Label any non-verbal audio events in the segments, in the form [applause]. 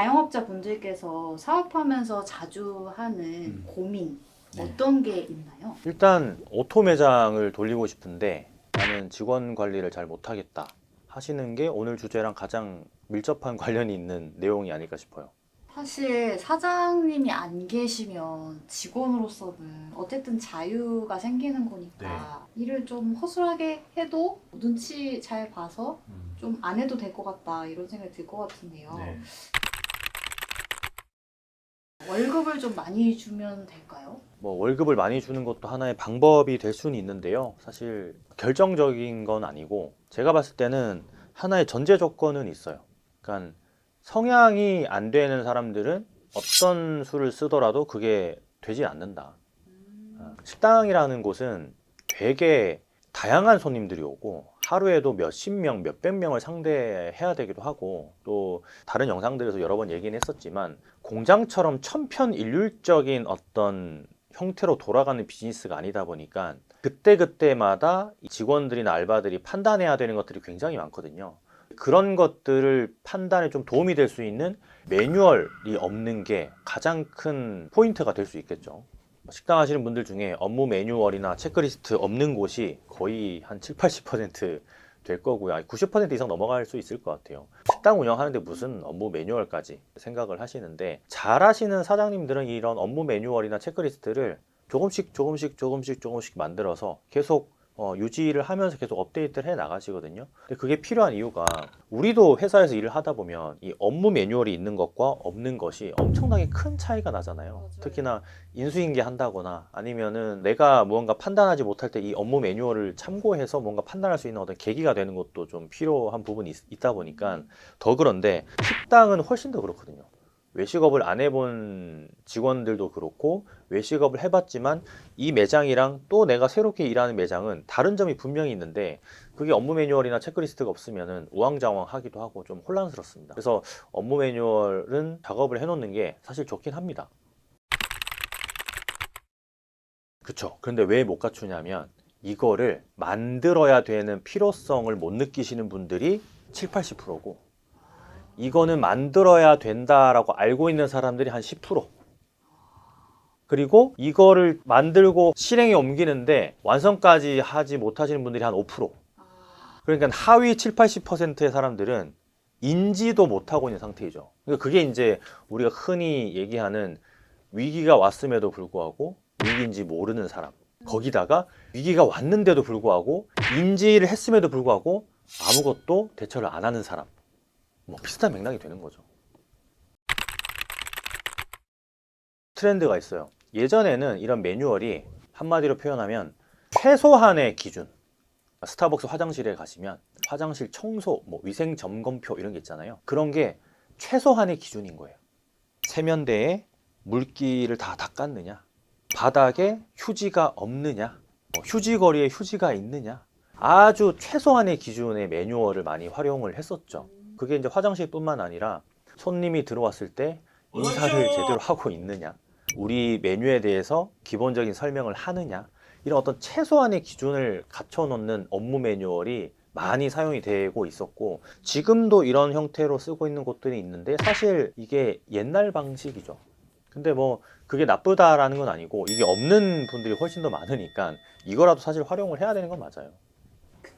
자영업자 분들께서 사업하면서 자주 하는 음. 고민 네. 어떤 게 있나요? 일단 오토 매장을 돌리고 싶은데 나는 직원 관리를 잘 못하겠다 하시는 게 오늘 주제랑 가장 밀접한 [laughs] 관련이 있는 내용이 아닐까 싶어요. 사실 사장님이 안 계시면 직원으로서는 어쨌든 자유가 생기는 거니까 네. 일을 좀 허술하게 해도 눈치 잘 봐서 음. 좀 안 해도 될 것 같다 이런 생각이 들 것 같은데요. 네. 월급을 좀 많이 주면 될까요? 뭐 월급을 많이 주는 것도 하나의 방법이 될 수는 있는데요. 사실 결정적인 건 아니고 제가 봤을 때는 하나의 전제 조건은 있어요. 그러니까 성향이 안 되는 사람들은 어떤 수를 쓰더라도 그게 되지 않는다. 어, 식당이라는 곳은 되게 다양한 손님들이 오고 하루에도 몇십 명, 몇백 명을 상대해야 되기도 하고 또 다른 영상들에서 여러 번 얘기는 했었지만 공장처럼 천편일률적인 어떤 형태로 돌아가는 비즈니스가 아니다 보니까 그때그때마다 이 직원들이나 알바들이 판단해야 되는 것들이 굉장히 많거든요. 그런 것들을 판단에 좀 도움이 될 수 있는 매뉴얼이 없는 게 가장 큰 포인트가 될 수 있겠죠. 식당 하시는 분들 중에 업무 매뉴얼이나 체크리스트 없는 곳이 거의 한 7, 80%될 거고요. 아니, 90% 이상 넘어갈 수 있을 것 같아요. 식당 운영하는데 무슨 업무 매뉴얼까지 생각을 하시는데 잘 하시는 사장님들은 이런 업무 매뉴얼이나 체크리스트를 조금씩 조금씩 조금씩 조금씩 만들어서 계속 어, 유지를 하면서 계속 업데이트를 해 나가시거든요. 근데 그게 필요한 이유가 우리도 회사에서 일을 하다 보면 이 업무 매뉴얼이 있는 것과 없는 것이 엄청나게 큰 차이가 나잖아요. 맞아요. 특히나 인수인계 한다거나 아니면은 내가 무언가 판단하지 못할 때 이 업무 매뉴얼을 참고해서 뭔가 판단할 수 있는 어떤 계기가 되는 것도 좀 필요한 부분이 있, 있다 보니까 더 그런데 식당은 훨씬 더 그렇거든요. 외식업을 안 해본 직원들도 그렇고 외식업을 해봤지만 이 매장이랑 또 내가 새롭게 일하는 매장은 다른 점이 분명히 있는데 그게 업무 매뉴얼이나 체크리스트가 없으면은 우왕좌왕하기도 하고 좀 혼란스럽습니다. 그래서 업무 매뉴얼은 작업을 해놓는 게 사실 좋긴 합니다. 그쵸. 그런데 왜 못 갖추냐면 이거를 만들어야 되는 필요성을 못 느끼시는 분들이 7, 80%고 이거는 만들어야 된다라고 알고 있는 사람들이 한 10%. 그리고 이거를 만들고 실행에 옮기는데 완성까지 하지 못하시는 분들이 한 5%. 아, 그러니까 하위 7, 80%의 사람들은 인지도 못하고 있는 상태이죠. 그러니까 그게 이제 우리가 흔히 얘기하는 위기가 왔음에도 불구하고 위기인지 모르는 사람. 거기다가 위기가 왔는데도 불구하고 인지를 했음에도 불구하고 아무것도 대처를 안 하는 사람. 뭐 비슷한 맥락이 되는 거죠. 트렌드가 있어요. 예전에는 이런 매뉴얼이 한마디로 표현하면 최소한의 기준. 스타벅스 화장실에 가시면 화장실 청소, 뭐 위생 점검표 이런 게 있잖아요. 그런 게 최소한의 기준인 거예요. 세면대에 물기를 다 닦았느냐? 바닥에 휴지가 없느냐? 뭐 휴지 거리에 휴지가 있느냐? 아주 최소한의 기준의 매뉴얼을 많이 활용을 했었죠. 그게 이제 화장실뿐만 아니라 손님이 들어왔을 때 인사를 제대로 하고 있느냐, 우리 메뉴에 대해서 기본적인 설명을 하느냐, 이런 어떤 최소한의 기준을 갖춰놓는 업무 매뉴얼이 많이 사용이 되고 있었고, 지금도 이런 형태로 쓰고 있는 곳들이 있는데, 사실 이게 옛날 방식이죠. 근데 뭐, 그게 나쁘다라는 건 아니고, 이게 없는 분들이 훨씬 더 많으니까, 이거라도 사실 활용을 해야 되는 건 맞아요.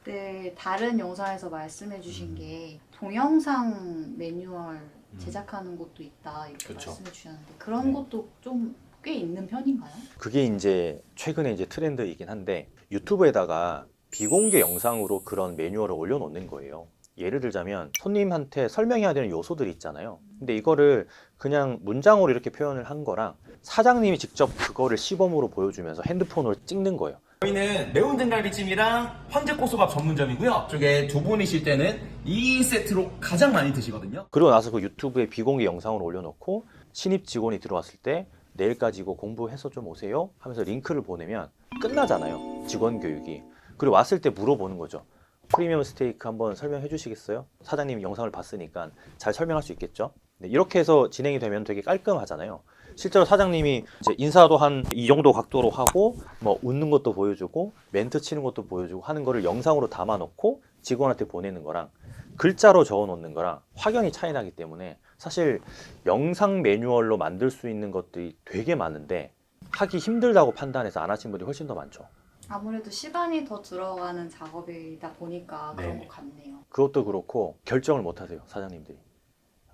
그때 다른 영상에서 말씀해 주신 음. 게 동영상 매뉴얼 음. 제작하는 곳도 있다 이렇게 그쵸. 말씀해 주셨는데 그런 네. 곳도 좀 꽤 있는 편인가요? 그게 이제 최근에 이제 트렌드이긴 한데 유튜브에다가 비공개 영상으로 그런 매뉴얼을 올려놓는 거예요. 예를 들자면 손님한테 설명해야 되는 요소들이 있잖아요. 근데 이거를 그냥 문장으로 이렇게 표현을 한 거랑 사장님이 직접 그거를 시범으로 보여주면서 핸드폰으로 찍는 거예요. 저희는 매운 등갈비찜이랑 황제고소밥 전문점이고요. 쪽에 두 분이실 때는 2인 세트로 가장 많이 드시거든요. 그리고 나서 그 유튜브에 비공개 영상을 올려놓고 신입 직원이 들어왔을 때 내일까지 이거 공부해서 좀 오세요 하면서 링크를 보내면 끝나잖아요. 직원 교육이. 그리고 왔을 때 물어보는 거죠. 프리미엄 스테이크 한번 설명해 주시겠어요? 사장님이 영상을 봤으니까 잘 설명할 수 있겠죠? 네, 이렇게 해서 진행이 되면 되게 깔끔하잖아요. 실제로 사장님이 이제 인사도 한 이 정도 각도로 하고 뭐 웃는 것도 보여주고 멘트 치는 것도 보여주고 하는 거를 영상으로 담아 놓고 직원한테 보내는 거랑 글자로 적어 놓는 거랑 확연히 차이 나기 때문에 사실 영상 매뉴얼로 만들 수 있는 것들이 되게 많은데 하기 힘들다고 판단해서 안 하신 분들이 훨씬 더 많죠. 아무래도 시간이 더 들어가는 작업이다 보니까 그런 네. 것 같네요. 그것도 그렇고 결정을 못 하세요, 사장님들이.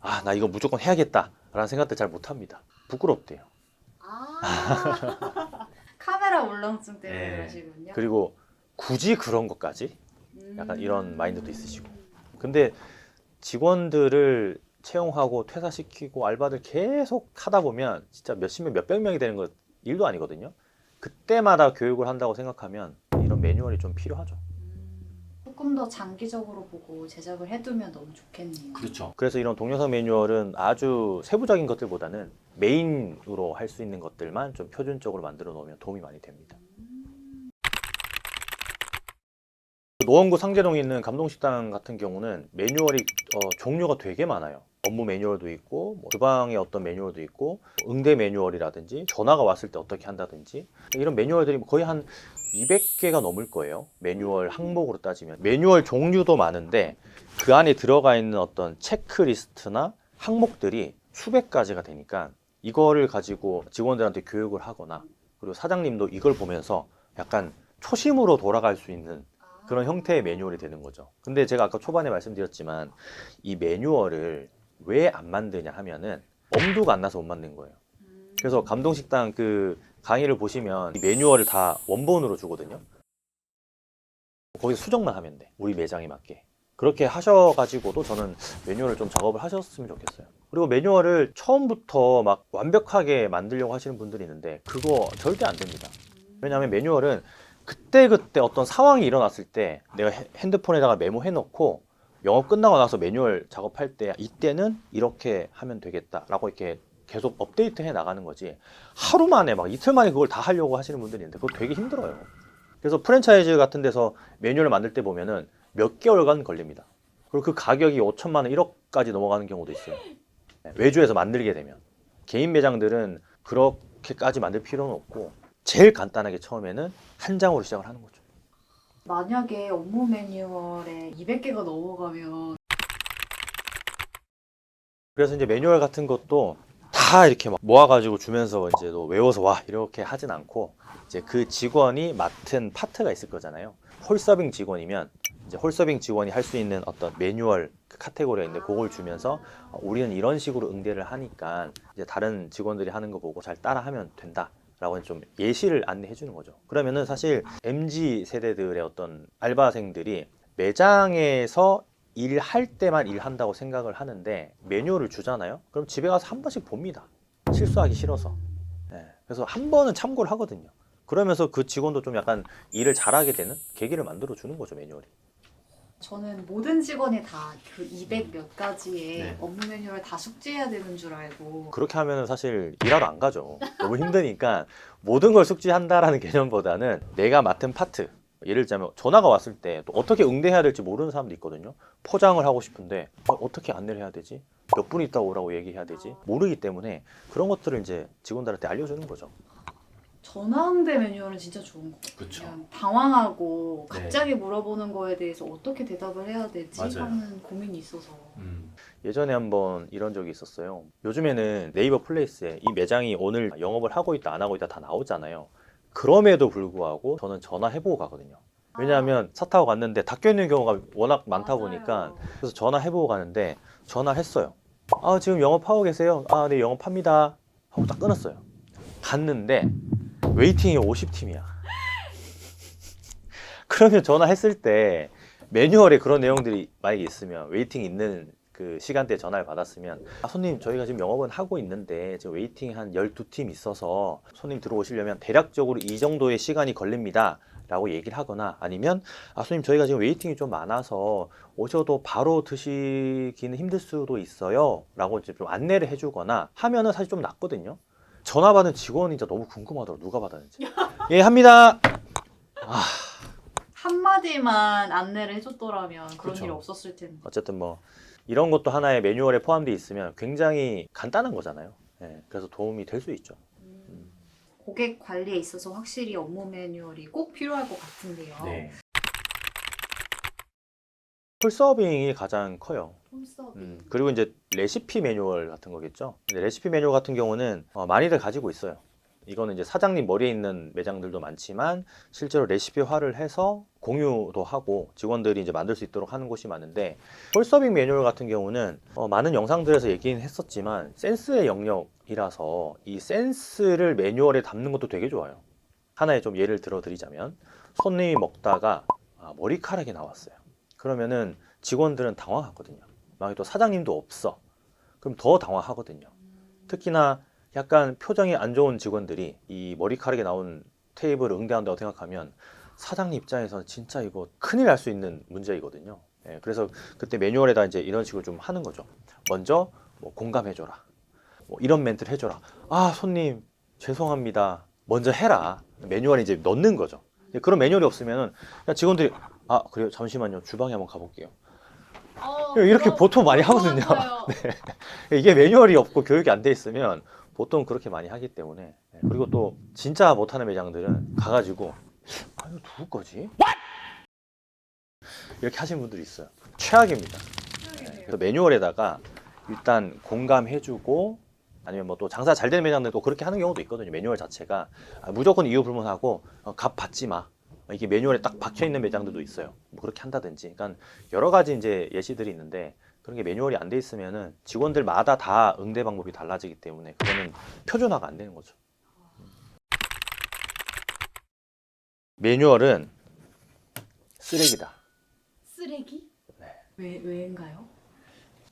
아, 나 이거 무조건 해야겠다. 라는 생각들 잘 못 합니다. 부끄럽대요. 아 [laughs] 카메라 울렁증 때문에 네. 그러시군요. 그리고 굳이 그런 것까지? 약간 이런 마인드도 있으시고. 근데 직원들을 채용하고 퇴사시키고 알바들 계속 하다 보면 진짜 몇십 명, 몇백 명이 되는 거 일도 아니거든요. 그때마다 교육을 한다고 생각하면 이런 매뉴얼이 좀 필요하죠. 조금 더 장기적으로 보고 제작을 해두면 너무 좋겠네요. 그렇죠. 그래서 이런 동영상 매뉴얼은 아주 세부적인 것들보다는 메인으로 할 수 있는 것들만 좀 표준적으로 만들어 놓으면 도움이 많이 됩니다. 노원구 상계동에 있는 감동식당 같은 경우는 매뉴얼이 어, 종류가 되게 많아요. 업무 매뉴얼도 있고 뭐 주방의 어떤 매뉴얼도 있고 응대 매뉴얼이라든지 전화가 왔을 때 어떻게 한다든지 이런 매뉴얼들이 거의 한 200개가 넘을 거예요. 매뉴얼 항목으로 따지면 매뉴얼 종류도 많은데 그 안에 들어가 있는 어떤 체크리스트나 항목들이 수백 가지가 되니까 이거를 가지고 직원들한테 교육을 하거나 그리고 사장님도 이걸 보면서 약간 초심으로 돌아갈 수 있는 그런 형태의 매뉴얼이 되는 거죠. 근데 제가 아까 초반에 말씀드렸지만 이 매뉴얼을 왜 안 만드냐 하면은 엄두가 안 나서 못 만든 거예요. 음. 그래서 감동식당 그 강의를 보시면 이 매뉴얼을 다 원본으로 주거든요. 거기서 수정만 하면 돼. 우리 매장에 맞게. 그렇게 하셔가지고도 저는 매뉴얼을 좀 작업을 하셨으면 좋겠어요. 그리고 매뉴얼을 처음부터 막 완벽하게 만들려고 하시는 분들이 있는데 그거 절대 안 됩니다. 왜냐하면 매뉴얼은 그때그때 어떤 상황이 일어났을 때 내가 헤- 핸드폰에다가 메모해 놓고 영업 끝나고 나서 매뉴얼 작업할 때 이때는 이렇게 하면 되겠다라고 이렇게 계속 업데이트 해 나가는 거지 하루 만에 막 이틀 만에 그걸 다 하려고 하시는 분들이 있는데 그거 되게 힘들어요. 그래서 프랜차이즈 같은 데서 매뉴얼을 만들 때 보면은 몇 개월간 걸립니다. 그리고 그 가격이 5천만 원, 1억까지 넘어가는 경우도 있어요. 네, 외주에서 만들게 되면 개인 매장들은 그렇게까지 만들 필요는 없고 제일 간단하게 처음에는 한 장으로 시작을 하는 거죠. 만약에 업무 매뉴얼에 200개가 넘어가면 그래서 이제 매뉴얼 같은 것도 다 이렇게 막 모아가지고 주면서 이제 너 외워서 와 이렇게 하진 않고 이제 그 직원이 맡은 파트가 있을 거잖아요. 홀서빙 직원이면 이제 홀서빙 직원이 할 수 있는 어떤 매뉴얼 그 카테고리가 있는데 그걸 주면서 어, 우리는 이런 식으로 응대를 하니까 이제 다른 직원들이 하는 거 보고 잘 따라하면 된다. 라고 좀 예시를 안내해 주는 거죠. 그러면은 사실 MZ 세대들의 어떤 알바생들이 매장에서 일할 때만 일한다고 생각을 하는데 매뉴얼을 주잖아요. 그럼 집에 가서 한 번씩 봅니다. 실수하기 싫어서. 예, 그래서 한 번은 참고를 하거든요. 그러면서 그 직원도 좀 약간 일을 잘하게 되는 계기를 만들어 주는 거죠 매뉴얼이. 저는 모든 직원이 다 그 200 몇 가지의 네. 업무 매뉴얼 다 숙지해야 되는 줄 알고 그렇게 하면은 사실 일하러 안 가죠. 너무 힘드니까 모든 걸 숙지한다라는 개념보다는 내가 맡은 파트. 예를 들자면 전화가 왔을 때 또 어떻게 응대해야 될지 모르는 사람도 있거든요. 포장을 하고 싶은데 어, 떻게 안내를 해야 되지? 몇 분 있다 오라고 얘기해야 되지? 모르기 때문에 그런 것들을 이제 직원들한테 알려주는 거죠. 전화응대 매뉴얼은 진짜 좋은 것 같아요. 그쵸. 그냥 당황하고 네. 갑자기 물어보는 거에 대해서 어떻게 대답을 해야 되지 맞아요. 하는 고민이 있어서 예전에 한번 이런 적이 있었어요. 요즘에는 네이버 플레이스에 이 매장이 오늘 영업을 하고 있다 안 하고 있다 다 나오잖아요. 그럼에도 불구하고 저는 전화해보고 가거든요. 왜냐하면 차 타고 갔는데 닫혀 있는 경우가 워낙 많다 보니까 맞아요. 그래서 전화해보고 가는데 전화했어요. 아 지금 영업하고 계세요? 아 네 영업합니다. 하고 딱 끊었어요. 갔는데 웨이팅이 50팀이야. [laughs] 그러면 전화했을 때 매뉴얼에 그런 내용들이 만약에 있으면 웨이팅 있는 그 시간대에 전화를 받았으면 아, 손님 저희가 지금 영업은 하고 있는데 지금 웨이팅 한 12팀 있어서 손님 들어오시려면 대략적으로 이 정도의 시간이 걸립니다. 라고 얘기를 하거나 아니면 아 손님 저희가 지금 웨이팅이 좀 많아서 오셔도 바로 드시기는 힘들 수도 있어요 라고 이제 좀 안내를 해주거나 하면은 사실 좀 낫거든요 전화 받은 직원이 진짜 너무 궁금하더라고 누가 받았는지 [laughs] 예 합니다 한마디만 안내를 해줬더라면 그런 그쵸. 일이 없었을 텐데. 어쨌든 뭐 이런 것도 하나의 매뉴얼에 포함되어 있으면 굉장히 간단한 거잖아요 예, 그래서 도움이 될 수 있죠 음. 고객 관리에 있어서 확실히 업무 매뉴얼이 꼭 필요할 것 같은데요. 네. 풀서빙이 가장 커요. 음, 그리고 이제 레시피 매뉴얼 같은 거겠죠. 근데 레시피 매뉴얼 같은 경우는 어, 많이들 가지고 있어요. 이거는 이제 사장님 머리에 있는 매장들도 많지만 실제로 레시피화를 해서 공유도 하고 직원들이 이제 만들 수 있도록 하는 곳이 많은데 홀서빙 매뉴얼 같은 경우는 어, 많은 영상들에서 얘기는 했었지만 센스의 영역이라서 이 센스를 매뉴얼에 담는 것도 되게 좋아요. 하나의 좀 예를 들어 드리자면 손님이 먹다가 아, 머리카락이 나왔어요. 그러면은 직원들은 당황하거든요. 만약에 또 사장님도 없어. 그럼 더 당황하거든요. 특히나 약간 표정이 안 좋은 직원들이 이 머리카락이 나온 테이블을 응대한다고 생각하면 사장님 입장에서는 진짜 이거 큰일 날 수 있는 문제이거든요. 예, 그래서 그때 매뉴얼에다 이제 이런 식으로 좀 하는 거죠. 먼저 뭐 공감해줘라. 뭐 이런 멘트를 해줘라. 아, 손님, 죄송합니다. 먼저 해라. 매뉴얼에 이제 넣는 거죠. 그런 매뉴얼이 없으면은 그냥 직원들이 아, 그래요. 잠시만요. 주방에 한번 가볼게요. 어, 이렇게 그거- 보통 많이 하거든요. 같아요. [laughs] 이게 매뉴얼이 없고 교육이 안 돼 있으면 보통 그렇게 많이 하기 때문에 네, 그리고 또 진짜 못하는 매장들은 가가지고 아 이거 누구 거지? 이렇게 하시는 분들이 있어요. 최악입니다. 네, 그래서 매뉴얼에다가 일단 공감해주고 아니면 뭐 또 장사 잘 되는 매장들 또 그렇게 하는 경우도 있거든요. 매뉴얼 자체가 아, 무조건 이유 불문하고 어, 값 받지 마. 이게 매뉴얼에 딱 박혀 있는 매장들도 있어요. 뭐 그렇게 한다든지, 그러니까 여러 가지 이제 예시들이 있는데 그런 게 매뉴얼이 안 돼 있으면은 직원들마다 다 응대 방법이 달라지기 때문에 그거는 표준화가 안 되는 거죠. 매뉴얼은 쓰레기다. 쓰레기? 네. 왜 왜인가요?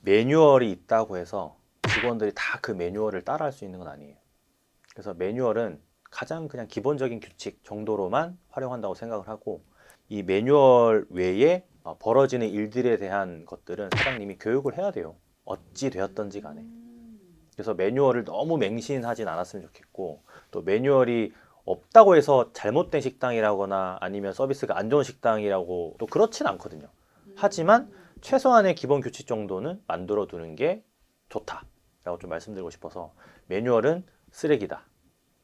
매뉴얼이 있다고 해서 직원들이 다 그 매뉴얼을 따라할 수 있는 건 아니에요. 그래서 매뉴얼은 가장 그냥 기본적인 규칙 정도로만 활용한다고 생각을 하고 이 매뉴얼 외에 어, 벌어지는 일들에 대한 것들은 사장님이 교육을 해야 돼요. 어찌 되었던지 간에. 음. 그래서 매뉴얼을 너무 맹신하진 않았으면 좋겠고 또 매뉴얼이 없다고 해서 잘못된 식당이라거나 아니면 서비스가 안 좋은 식당이라고 또 그렇진 않거든요. 하지만 최소한의 기본 규칙 정도는 만들어 두는 게 좋다라고 좀 말씀드리고 싶어서 매뉴얼은 쓰레기다.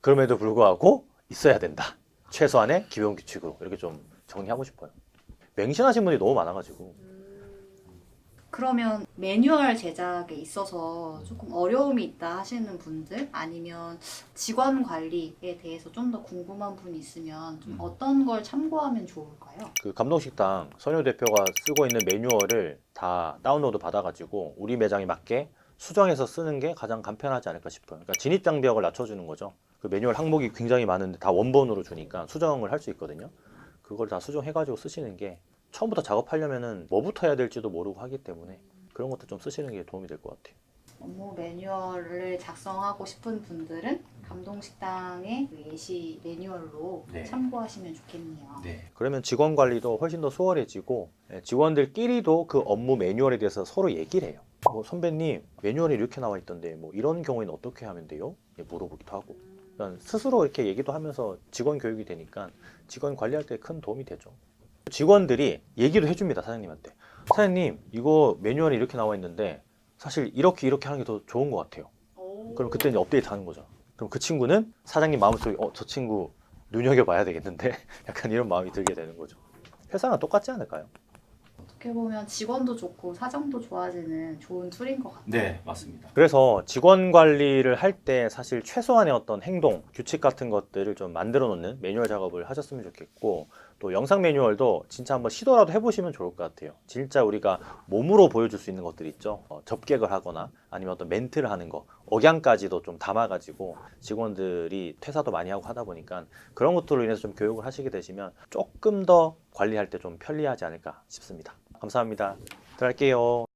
그럼에도 불구하고 있어야 된다. 최소한의 기본 규칙으로 이렇게 좀 정리하고 싶어요. 맹신하신 분이 너무 많아가지고 그러면 매뉴얼 제작에 있어서 조금 어려움이 있다 하시는 분들 아니면 직원 관리에 대해서 좀 더 궁금한 분이 있으면 좀 음. 어떤 걸 참고하면 좋을까요? 그 감동식당 선효 대표가 쓰고 있는 매뉴얼을 다 다운로드 받아가지고 우리 매장에 맞게 수정해서 쓰는 게 가장 간편하지 않을까 싶어요. 그러니까 진입 장벽을 낮춰주는 거죠. 그 매뉴얼 항목이 굉장히 많은데 다 원본으로 주니까 수정을 할 수 있거든요. 그걸 다 수정해가지고 쓰시는 게 처음부터 작업하려면은 뭐부터 해야 될지도 모르고 하기 때문에 그런 것도 좀 쓰시는 게 도움이 될 것 같아요. 업무 매뉴얼을 작성하고 싶은 분들은 감동식당의 그 예시 매뉴얼로 네. 참고하시면 좋겠네요. 그러면 직원 관리도 훨씬 더 수월해지고 예, 직원들끼리도 그 업무 매뉴얼에 대해서 서로 얘기를 해요. 뭐 선배님 매뉴얼에 이렇게 나와 있던데 뭐 이런 경우에는 어떻게 하면 돼요? 예, 물어보기도 하고 그러니까 스스로 이렇게 얘기도 하면서 직원 교육이 되니까 직원 관리할 때 큰 도움이 되죠. 직원들이 얘기도 해줍니다 사장님한테. 사장님 이거 매뉴얼에 이렇게 나와 있는데 사실 이렇게 이렇게 하는 게 더 좋은 것 같아요. 그럼 그때 이제 업데이트 하는 거죠. 그럼 그 친구는 사장님 마음속에 어 저 친구 눈여겨봐야 되겠는데 [laughs] 약간 이런 마음이 들게 되는 거죠. 회사랑 똑같지 않을까요? 어떻게 보면 직원도 좋고 사장도 좋아지는 좋은 툴인 것 같아요. 네, 맞습니다. 그래서 직원 관리를 할 때 사실 최소한의 어떤 행동, 규칙 같은 것들을 좀 만들어 놓는 매뉴얼 작업을 하셨으면 좋겠고 또 영상 매뉴얼도 진짜 한번 시도라도 해보시면 좋을 것 같아요. 진짜 우리가 몸으로 보여줄 수 있는 것들 있죠. 어, 접객을 하거나 아니면 어떤 멘트를 하는 거, 억양까지도 좀 담아가지고 직원들이 퇴사도 많이 하고 하다 보니까 그런 것들로 인해서 좀 교육을 하시게 되시면 조금 더 관리할 때 좀 편리하지 않을까 싶습니다. 감사합니다. 들어갈게요.